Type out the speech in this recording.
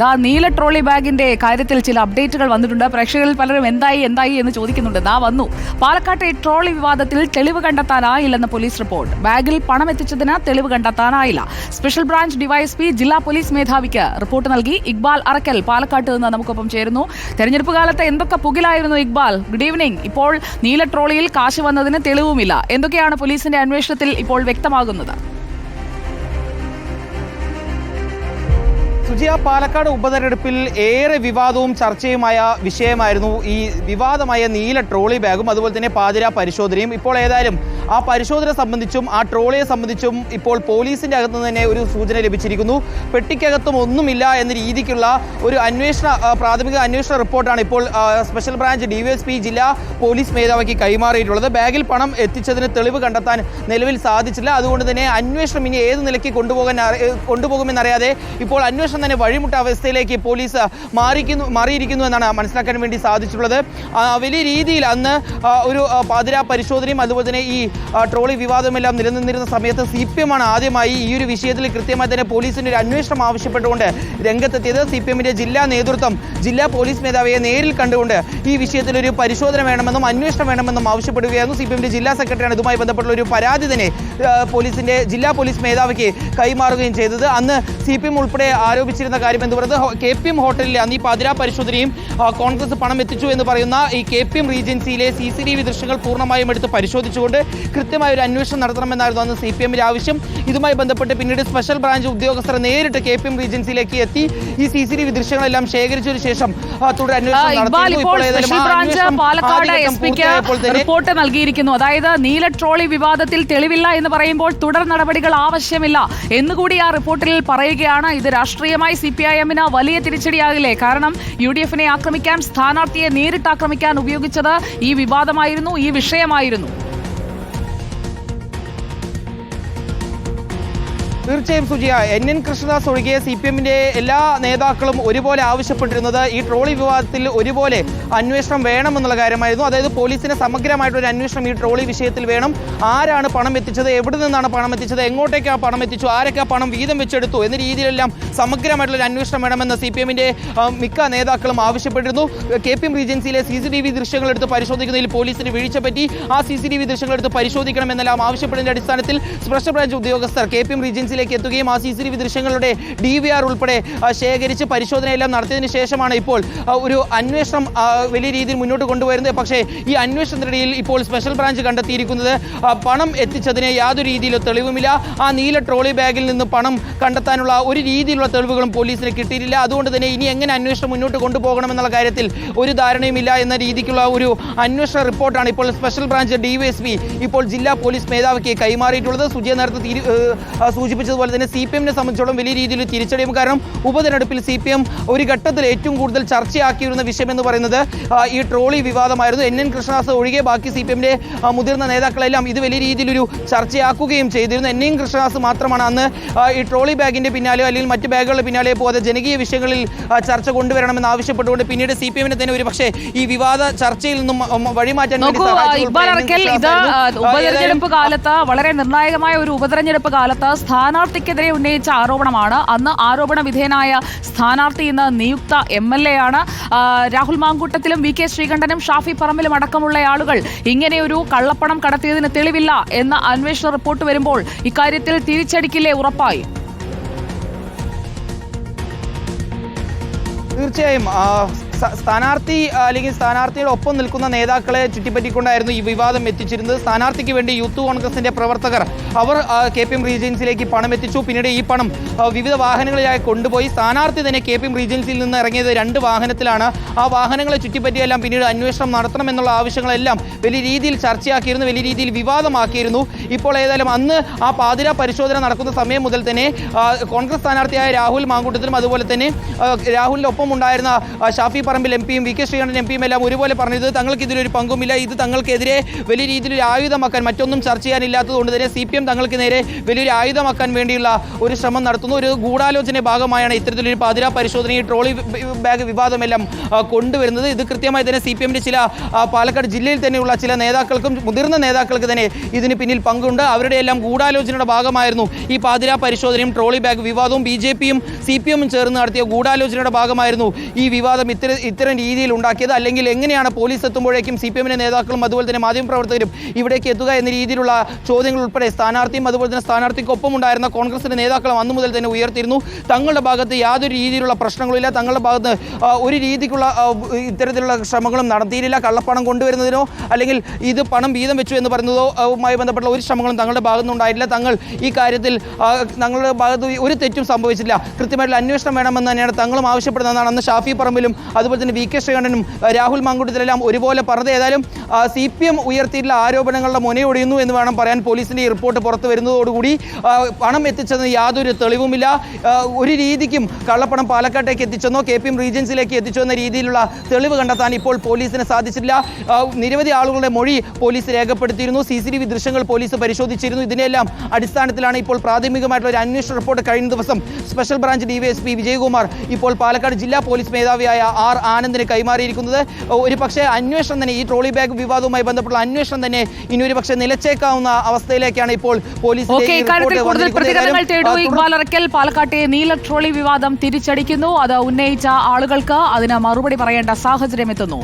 ദാ നീല ട്രോളി ബാഗിന്റെ കാര്യത്തിൽ ചില അപ്ഡേറ്റുകൾ വന്നിട്ടുണ്ട്. പ്രേക്ഷകരിൽ പലരും എന്തായി എന്തായി എന്ന് ചോദിക്കുന്നുണ്ട്. ദാ വന്നു. പാലക്കാട്ടെ ട്രോളി വിവാദത്തിൽ തെളിവ് കണ്ടെത്താനായില്ലെന്ന് പോലീസ് റിപ്പോർട്ട്. ബാഗിൽ പണം എത്തിച്ചതിന് തെളിവ് കണ്ടെത്താനായില്ല. സ്പെഷ്യൽ ബ്രാഞ്ച് ഡിവൈഎസ്പി ജില്ലാ പോലീസ് മേധാവിക്ക് റിപ്പോർട്ട് നൽകി ഇക്ബാൽ അറക്കൽ പാലക്കാട്ട് നിന്ന് നമുക്കൊപ്പം ചേരുന്നു. തെരഞ്ഞെടുപ്പ് കാലത്ത് എന്തൊക്കെ പുകിലായിരുന്നു ഇക്ബാൽ? ഗുഡ് ഈവനിങ് ഇപ്പോൾ നീല ട്രോളിയിൽ കാശ് വന്നതിന് തെളിവുമില്ല. എന്തൊക്കെയാണ് പോലീസിന്റെ അന്വേഷണത്തിൽ ഇപ്പോൾ വ്യക്തമാകുന്നത്? സുജിയ പാലക്കാട് ഉപതെരഞ്ഞെടുപ്പിൽ ഏറെ വിവാദവും ചർച്ചയുമായ വിഷയമായിരുന്നു ഈ വിവാദമായ നീല ട്രോളി ബാഗും അതുപോലെ തന്നെ പാതിര പരിശോധനയും. ഇപ്പോൾ ഏതായാലും ആ പരിശോധന സംബന്ധിച്ചും ആ ട്രോളിയെ സംബന്ധിച്ചും ഇപ്പോൾ പോലീസിന്റെ അകത്ത് തന്നെ ഒരു സൂചന ലഭിച്ചിരിക്കുന്നു. പെട്ടിക്കകത്തും ഒന്നുമില്ല എന്ന രീതിക്കുള്ള ഒരു അന്വേഷണ പ്രാഥമിക അന്വേഷണ റിപ്പോർട്ടാണ് ഇപ്പോൾ സ്പെഷ്യൽ ബ്രാഞ്ച് ഡിവൈഎസ്പി ജില്ലാ പോലീസ് മേധാവിക്ക് കൈമാറിയിട്ടുള്ളത്. ബാഗിൽ പണം എത്തിച്ചതിന് തെളിവ് കണ്ടെത്താൻ നിലവിൽ സാധിച്ചില്ല. അതുകൊണ്ട് തന്നെ അന്വേഷണം ഇനി ഏത് നിലയ്ക്ക് കൊണ്ടുപോകാൻ കൊണ്ടുപോകുമെന്നറിയാതെ ഇപ്പോൾ അന്വേഷണം തന്നെ വഴിമുട്ട അവസ്ഥയിലേക്ക് പോലീസ് മാറിക്കുന്നു മാറിയിരിക്കുന്നു എന്നാണ് മനസ്സിലാക്കാൻ വേണ്ടി സാധിച്ചിട്ടുള്ളത്. വലിയ രീതിയിൽ അന്ന് ഒരു പാതിരാ പരിശോധനയും അതുപോലെ തന്നെ ഈ ട്രോളി വിവാദമെല്ലാം നിലനിന്നിരുന്ന സമയത്ത് സി പി എം ആണ് ആദ്യമായി ഈ ഒരു വിഷയത്തിൽ കൃത്യമായി തന്നെ പോലീസിന്റെ ഒരു അന്വേഷണം ആവശ്യപ്പെട്ടുകൊണ്ട് രംഗത്തെത്തിയത്. സി പി എമ്മിന്റെ ജില്ലാ നേതൃത്വം ജില്ലാ പോലീസ് മേധാവിയെ നേരിൽ കണ്ടുകൊണ്ട് ഈ വിഷയത്തിൽ ഒരു പരിശോധന വേണമെന്നും അന്വേഷണം വേണമെന്നും ആവശ്യപ്പെടുകയായിരുന്നു. സി പി എമ്മിന്റെ ജില്ലാ സെക്രട്ടറിയാണ് ഇതുമായി ബന്ധപ്പെട്ടുള്ള ഒരു പരാതി തന്നെ പോലീസിന്റെ ജില്ലാ പോലീസ് മേധാവിക്ക് കൈമാറുകയും ചെയ്തത്. അന്ന് സി പി എം ഉൾപ്പെടെ ആരോപിച്ചിരുന്ന കാര്യം എന്ന് പറയുന്നത് കെ പി എം ഹോട്ടലിൽ അന്ന് ഈ പാതിരാ പരിശോധനയും കോൺഗ്രസ് പണം എത്തിച്ചു എന്ന് പറയുന്ന ഈ കെ പി എം റീജൻസിയിലെ സി സി ടി വി ദൃശ്യങ്ങൾ പൂർണമായും എടുത്ത് പരിശോധിച്ചുകൊണ്ട് കൃത്യമായ ഒരു അന്വേഷണം നടത്തണമെന്നായിരുന്നു അന്ന് സി പി എമ്മിന്റെ ആവശ്യം. ഇതുമായി ബന്ധപ്പെട്ട് പിന്നീട് സ്പെഷ്യൽ ബ്രാഞ്ച് ഉദ്യോഗസ്ഥർ നേരിട്ട് കെ പി എം റീജൻസിയിലേക്ക് എത്തി. ഈ സി സി ടി വി ദൃശ്യങ്ങളെല്ലാം ശേഖരിച്ചതിനു ശേഷം തുടർ അന്വേഷണം പാലക്കാട് എസ് പിക്ക് റിപ്പോർട്ട് നൽകിയിരിക്കുന്നു. അതായത് നീല ട്രോളി വിവാദത്തിൽ തെളിവില്ല എന്ന് പറയുമ്പോൾ തുടർ നടപടികൾ ആവശ്യമില്ല എന്നുകൂടി ആ റിപ്പോർട്ടിൽ പറയുകയാണ്. ഇത് രാഷ്ട്രീയമായി സി പി ഐ എമ്മിന് വലിയ തിരിച്ചടിയാകില്ലേ? കാരണം യു ഡി എഫിനെ ആക്രമിക്കാൻ സ്ഥാനാർത്ഥിയെ നേരിട്ട് ആക്രമിക്കാൻ ഉപയോഗിച്ചത് ഈ വിവാദമായിരുന്നു ഈ വിഷയമായിരുന്നു. തീർച്ചയായും സുജിയ എൻ എൻ കൃഷ്ണദാസ് ഒഴികെ സി പി എമ്മിന്റെ എല്ലാ നേതാക്കളും ഒരുപോലെ ആവശ്യപ്പെട്ടിരുന്നത് ഈ ട്രോളി വിവാദത്തിൽ ഒരുപോലെ അന്വേഷണം വേണമെന്നുള്ള കാര്യമായിരുന്നു. അതായത് പോലീസിന് സമഗ്രമായിട്ടൊരു അന്വേഷണം ഈ ട്രോളി വിഷയത്തിൽ വേണം. ആരാണ് പണം എത്തിച്ചത്? എവിടെ നിന്നാണ് പണം എത്തിച്ചത്? എങ്ങോട്ടേക്കാണ് പണം എത്തിച്ചു? ആരൊക്കെ പണം വീതം വെച്ചെടുത്തു? എന്ന രീതിയിലെല്ലാം സമഗ്രമായിട്ടുള്ള ഒരു അന്വേഷണം വേണമെന്ന് സി പി എമ്മിന്റെ മിക്ക നേതാക്കളും ആവശ്യപ്പെട്ടിരുന്നു. കെ പി എം റീജൻസിയിലെ സി സി ടി വി ദൃശ്യങ്ങൾ എടുത്ത് പരിശോധിക്കുന്നതിൽ പോലീസിന് വീഴ്ച പറ്റി. ആ സി സി ടി വി ദൃശ്യങ്ങൾ എടുത്ത് പരിശോധിക്കണമെന്നെല്ലാം ആവശ്യപ്പെടുന്നതിന്റെ അടിസ്ഥാനത്തിൽ സ്പെഷ്യൽ ബ്രാഞ്ച് ഉദ്യോഗസ്ഥർ കെ പി എം റീജൻസിയിലേക്ക് എത്തുകയും ആ സി സി ടി വി ദൃശ്യങ്ങളുടെ ഡി വി ആർ ഉൾപ്പെടെ ശേഖരിച്ച് പരിശോധനയെല്ലാം നടത്തിയതിനു ശേഷമാണ് ഇപ്പോൾ ഒരു അന്വേഷണം വലിയ രീതിയിൽ മുന്നോട്ട് കൊണ്ടുവരുന്നത്. പക്ഷേ ഈ അന്വേഷണത്തിനിടയിൽ ഇപ്പോൾ സ്പെഷ്യൽ ബ്രാഞ്ച് കണ്ടെത്തിയിരിക്കുന്നത് പണം എത്തിച്ചതിന് യാതൊരു രീതിയിലും തെളിവുമില്ല. ആ നീല ട്രോളി ബാഗിൽ നിന്ന് പണം കണ്ടെത്താനുള്ള ഒരു രീതിയിലുള്ള തെളിവുകളും പോലീസിന് കിട്ടിയിട്ടില്ല. അതുകൊണ്ട് തന്നെ ഇനി എങ്ങനെ അന്വേഷണം മുന്നോട്ട് കൊണ്ടുപോകണമെന്നുള്ള കാര്യത്തിൽ ഒരു ധാരണയുമില്ല എന്ന രീതിക്കുള്ള ഒരു അന്വേഷണ റിപ്പോർട്ടാണ് ഇപ്പോൾ സ്പെഷ്യൽ ബ്രാഞ്ച് ഡിവൈഎസ്പി ഇപ്പോൾ ജില്ലാ പോലീസ് മേധാവിക്ക് കൈമാറിയിട്ടുള്ളത്. സുജയ നേരത്തെ ആ, സൂചിപ്പിച്ചതുപോലെ തന്നെ സി പി എമ്മിനെ സംബന്ധിച്ചോളം വലിയ രീതിയിൽ തിരിച്ചടിയും കാരണം ഉപതെരഞ്ഞെടുപ്പിൽ സി പി എം ഒരു ഘട്ടത്തിൽ ഏറ്റവും കൂടുതൽ ചർച്ചയാക്കിയിരുന്ന വിഷയം എന്ന് പറയുന്നത് ഈ ട്രോളി വിവാദമായിരുന്നു. എൻ എൻ കൃഷ്ണദാസ് ഒഴികെ ബാക്കി സി പി എമ്മിന്റെ മുതിർന്ന നേതാക്കളെല്ലാം ഇത് വലിയ രീതിയിലൊരു ചർച്ചയാക്കുകയും ചെയ്തിരുന്നു. എൻ എൻ കൃഷ്ണദാസ് മാത്രമാണ് അന്ന് ഈ ട്രോളി ബാഗിന്റെ പിന്നാലെയോ അല്ലെങ്കിൽ മറ്റ് ബാഗുകളുടെ പിന്നാലെ പോകാതെ ജനകീയ വിഷയങ്ങളിൽ ചർച്ച കൊണ്ടുവരണമെന്ന് ആവശ്യപ്പെട്ടുകൊണ്ട് പിന്നീട് സി പി എമ്മിനെ തന്നെ ഒരു പക്ഷേ ഈ വിവാദ ചർച്ചയിൽ നിന്നും വഴിമാറ്റാൻ വേണ്ടി ഉപതെരഞ്ഞെടുപ്പ് കാലത്ത് വളരെ നിർണായകമായ ഒരു ഉപതെരഞ്ഞെടുപ്പ് കാലത്ത് സ്ഥാനാർത്ഥിക്കെതിരെ ഉന്നയിച്ച ആരോപണമാണ്. അന്ന് ആരോപണ വിധേയനായ സ്ഥാനാർത്ഥി ഇന്ന് നിയുക്ത എം എൽ എ ആണ് രാഹുൽ മാങ്കൂട്ടത്തിലും വി കെ ശ്രീകണ്ഠനും ഷാഫി പറമ്പിലും അടക്കമുള്ള ആളുകൾ ഇങ്ങനെയൊരു കള്ളപ്പണം കടത്തിയതിന് തെളിവില്ല എന്ന അന്വേഷണ റിപ്പോർട്ട് വരുമ്പോൾ ഇക്കാര്യത്തിൽ തിരിച്ചടിക്കില്ലേ ഉറപ്പായി? തീർച്ചയായും സ്ഥാനാർത്ഥി അല്ലെങ്കിൽ സ്ഥാനാർത്ഥിയുടെ ഒപ്പം നിൽക്കുന്ന നേതാക്കളെ ചുറ്റിപ്പറ്റിക്കൊണ്ടായിരുന്നു ഈ വിവാദം എത്തിച്ചിരുന്നത്. സ്ഥാനാർത്ഥിക്ക് വേണ്ടി യൂത്ത് കോൺഗ്രസിന്റെ പ്രവർത്തകർ അവർ കെ പി എം റീജൻസിലേക്ക് പണം എത്തിച്ചു. പിന്നീട് ഈ പണം വിവിധ വാഹനങ്ങളിലായി കൊണ്ടുപോയി. സ്ഥാനാർത്ഥി തന്നെ കെ പി എം റീജൻസിയിൽ നിന്ന് ഇറങ്ങിയത് രണ്ട് വാഹനത്തിലാണ്. ആ വാഹനങ്ങളെ ചുറ്റിപ്പറ്റിയെല്ലാം പിന്നീട് അന്വേഷണം നടത്തണമെന്നുള്ള ആവശ്യങ്ങളെല്ലാം വലിയ രീതിയിൽ ചർച്ചയാക്കിയിരുന്നു വലിയ രീതിയിൽ വിവാദമാക്കിയിരുന്നു. ഇപ്പോൾ ഏതായാലും അന്ന് ആ പാതിര പരിശോധന നടക്കുന്ന സമയം മുതൽ തന്നെ കോൺഗ്രസ് സ്ഥാനാർത്ഥിയായ രാഹുൽ മാങ്കൂട്ടത്തിനും അതുപോലെ തന്നെ രാഹുലിന്റെ ഒപ്പം ഉണ്ടായിരുന്ന ഷാഫി പറമ്പിൽ എം പിയും വി കെ ശ്രീകണ്ഠൻ എം പിയും എല്ലാം ഒരുപോലെ പറഞ്ഞത് തങ്ങൾക്ക് ഇതിലൊരു പങ്കുമില്ല. ഇത് തങ്ങൾക്കെതിരെ വലിയ രീതിയിൽ ഒരു ആയുധമാക്കാൻ മറ്റൊന്നും ചർച്ച ചെയ്യാനില്ലാത്തത് കൊണ്ട് തന്നെ സി പി എം തങ്ങൾക്ക് നേരെ വലിയൊരു ആയുധമാക്കാൻ വേണ്ടിയുള്ള ഒരു ശ്രമം നടത്തുന്നു. ഒരു ഗൂഢാലോചന ഭാഗമായാണ് ഇത്തരത്തിലൊരു പാതിരാ പരിശോധന ഈ ട്രോളി ബാഗ് വിവാദമെല്ലാം കൊണ്ടുവരുന്നത്. ഇത് കൃത്യമായി തന്നെ സി പി എമ്മിന്റെ ചില പാലക്കാട് ജില്ലയിൽ തന്നെയുള്ള ചില നേതാക്കൾക്കും മുതിർന്ന നേതാക്കൾക്ക് തന്നെ ഇതിന് പിന്നിൽ പങ്കുണ്ട്. അവരുടെ എല്ലാം ഗൂഢാലോചനയുടെ ഭാഗമായിരുന്നു ഈ പാതിരാ പരിശോധനയും ട്രോളി ബാഗ് വിവാദവും. ബി ജെ പിയും സി പി എമ്മും ചേർന്ന് നടത്തിയ ഗൂഢാലോചനയുടെ ഭാഗമായിരുന്നു ഈ വിവാദം. ഇത്തര ഇത്തരം രീതിയിൽ ഉണ്ടാക്കിയത്? അല്ലെങ്കിൽ എങ്ങനെയാണ് പോലീസ് എത്തുമ്പോഴേക്കും സി പി എമ്മിന്റെ നേതാക്കളും അതുപോലെ തന്നെ മാധ്യമപ്രവർത്തകരും ഇവിടേക്ക് എത്തുക എന്ന രീതിയിലുള്ള ചോദ്യങ്ങൾ ഉൾപ്പെടെ സ്ഥാനാർത്ഥിയും അതുപോലെ തന്നെ സ്ഥാനാർത്ഥിക്കൊപ്പം ഉണ്ടായിരുന്ന കോൺഗ്രസിന്റെ നേതാക്കളും അന്നു മുതൽ തന്നെ ഉയർത്തിയിരുന്നു. തങ്ങളുടെ ഭാഗത്ത് യാതൊരു രീതിയിലുള്ള പ്രശ്നങ്ങളില്ല തങ്ങളുടെ ഭാഗത്ത് ഒരു രീതിക്കുള്ള ഇത്തരത്തിലുള്ള ശ്രമങ്ങളും നടത്തിയില്ല. കള്ളപ്പണം കൊണ്ടുവരുന്നതിനോ അല്ലെങ്കിൽ ഇത് പണം വീതം വെച്ചു എന്ന് പറയുന്നതോ മായി ബന്ധപ്പെട്ട ഒരു ശ്രമങ്ങളും തങ്ങളുടെ ഭാഗത്തുനിന്ന് ഉണ്ടായിട്ടില്ല. തങ്ങൾ ഈ കാര്യത്തിൽ തങ്ങളുടെ ഭാഗത്ത് ഒരു തെറ്റും സംഭവിച്ചില്ല. കൃത്യമായിട്ടുള്ള അന്വേഷണം വേണമെന്ന് തന്നെയാണ് തങ്ങളും ആവശ്യപ്പെടുന്നതാണ് അന്ന് ഷാഫി പറമ്പിലും അതുപോലെ തന്നെ വി കെ ശ്രീകണ്ഠനും രാഹുൽ മാങ്കുട്ടത്തിലെല്ലാം ഒരുപോലെ പറഞ്ഞത് ഏതായാലും സി പി എം ഉയർത്തിയിട്ടുള്ള ആരോപണങ്ങളുടെ മുനയൊടിയുന്നു എന്ന് വേണം പറയാൻ പോലീസിന്റെ ഈ റിപ്പോർട്ട് പുറത്തു വരുന്നതോടുകൂടി. പണം എത്തിച്ചതിന് യാതൊരു തെളിവുമില്ല. ഒരു രീതിക്കും കള്ളപ്പണം പാലക്കാട്ടേക്ക് എത്തിച്ചെന്നോ കെ പി എം റീജൻസിലേക്ക് എത്തിച്ചോ എന്ന രീതിയിലുള്ള തെളിവ് കണ്ടെത്താൻ ഇപ്പോൾ പോലീസിന് സാധിച്ചിട്ടില്ല. നിരവധി ആളുകളുടെ മൊഴി പോലീസ് രേഖപ്പെടുത്തിയിരുന്നു. സി സി ടി വി ദൃശ്യങ്ങൾ പോലീസ് പരിശോധിച്ചിരുന്നു. ഇതിനെല്ലാം അടിസ്ഥാനത്തിലാണ് ഇപ്പോൾ പ്രാഥമികമായിട്ടുള്ള ഒരു അന്വേഷണ റിപ്പോർട്ട്. കഴിഞ്ഞ ദിവസം സ്പെഷ്യൽ ബ്രാഞ്ച് ഡിവൈഎസ്പി വിജയകുമാർ ഇപ്പോൾ പാലക്കാട് ജില്ലാ പോലീസ് മേധാവിയായ ആർ ആനന്ദിന് കൈമാറിയിരിക്കുന്നത്. ഒരു പക്ഷേ അന്വേഷണം തന്നെ ഈ ട്രോളി ബാഗ് വിവാദവുമായി ബന്ധപ്പെട്ട അന്വേഷണം തന്നെ ഇനി ഒരു പക്ഷേ നിലച്ചേക്കാവുന്ന അവസ്ഥയിലേക്കാണ് ഇപ്പോൾ പോലീസ് പാലക്കാട്ടെ നീല ട്രോളി വിവാദം തിരിച്ചടിക്കുന്നു. അത് ഉന്നയിച്ച ആളുകൾക്ക് അതിന് മറുപടി പറയേണ്ട സാഹചര്യം എത്തുന്നു